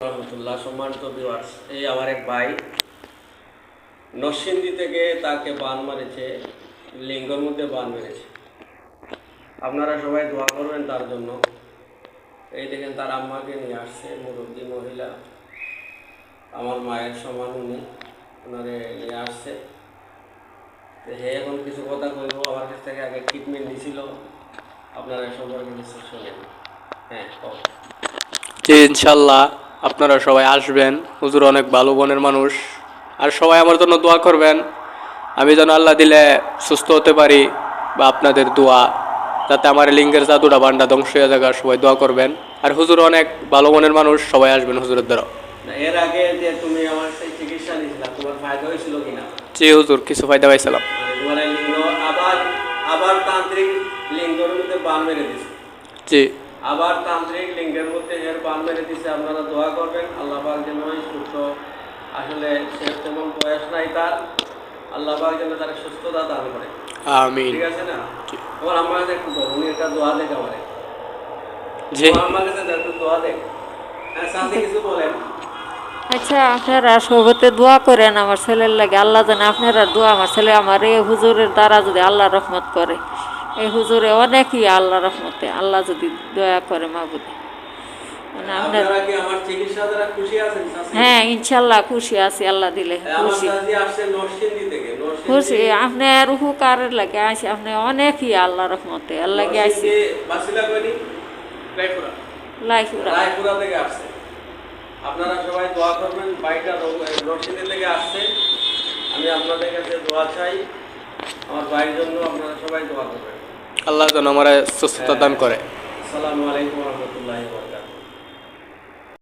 রহমতুল্লাহ, সম্মানিত ভিউয়ার্স এই আমার এক ভাই, নরসিংদী থেকে তাকে বান মারেছে, লিঙ্গর মধ্যে বান মেরেছে। আপনারা সবাই দোয়া করবেন তার জন্য। এই দেখেন তার আম্মাকে নিয়ে আসছে, মুরব্বী মহিলা। আমার মায়ের সমান উনি, ওনারে নিয়ে আসছে। হে এখন কিছু কথা কইব, আমার কাছ থেকে আগে ট্রিটমেন্ট নিছিল। আপনারা সম্পর্কে কিছু শোনেন। হ্যাঁ ইনশাল্লাহ আপনারা সবাই আসবেন। হুজুর অনেক ভালো মনের মানুষ। আর সবাই আমার জন্য দোয়া করবেন। আমি যেন আল্লাহ দিলে সুস্থ হতে পারি বা আপনাদের দোয়া যাতে আমার লিঙ্গের জাদুটা বান্ডা ধ্বংস হয়ে যাক সবাই দোয়া করবেন। আর হুজুর অনেক ভালো মনের মানুষ সবাই আসবেন হুজুরের দ্বারা। এর আগে যে তুমি আমার সেই চিকিৎসা তোমার ফায়দা হয়েছিল কিনা? জি হুজুর কিছু ফায়দা পাইছিলাম। মানে আবার আবার তান্ত্রিক লিঙ্গের মধ্যে বান মেরে দিছে জি। আবার তান্ত্রিক লিঙ্গের মধ্যে এর বান মেরে দিছে আপনারা দোয়া করবেন। আল্লাহ পাক যেন ওই সুস্থ আসলে সে তেমন বয়স নাই তার আল্লাহ পাক যেন তার সুস্থতা দান করে। আমিন। ঠিক আছে না? জি। তোমার আমার কাছে একটু বলো, উনি একটা দোয়া দেখ আমারে। আমার কাছে একটু দোয়া দেখ। হ্যাঁ সাথে কিছু বলেন। আচ্ছা আপনারা সবতে দোয়া করেন আমার ছেলের লাগে। আল্লাহ জানে আপনারা দোয়া আমার ছেলে আমার এই হুজুরের দ্বারা যদি আল্লাহ রহমত করে। এই হুজুরে অনেকই আল্লাহ রহমতে আল্লাহ যদি দয়া করে মাহবুদে মানে আপনার? হ্যাঁ ইনশাল্লাহ খুশি আছি আল্লাহ দিলে খুশি। খুশি আপনার উপকারের লাগে আসি আপনি অনেকই আল্লাহ রহমতে আল্লাহ আসি লাইফুরা আপনারা সবাই দোয়া করবেন আসছে। আমি আপনাদের কাছে দোয়া চাই আমার ভাইয়ের জন্য আপনারা সবাই দোয়া করবেন। আল্লাহ যেন আমার সুস্থতা দান করে। আলাইকুম রহমতুল্লাহ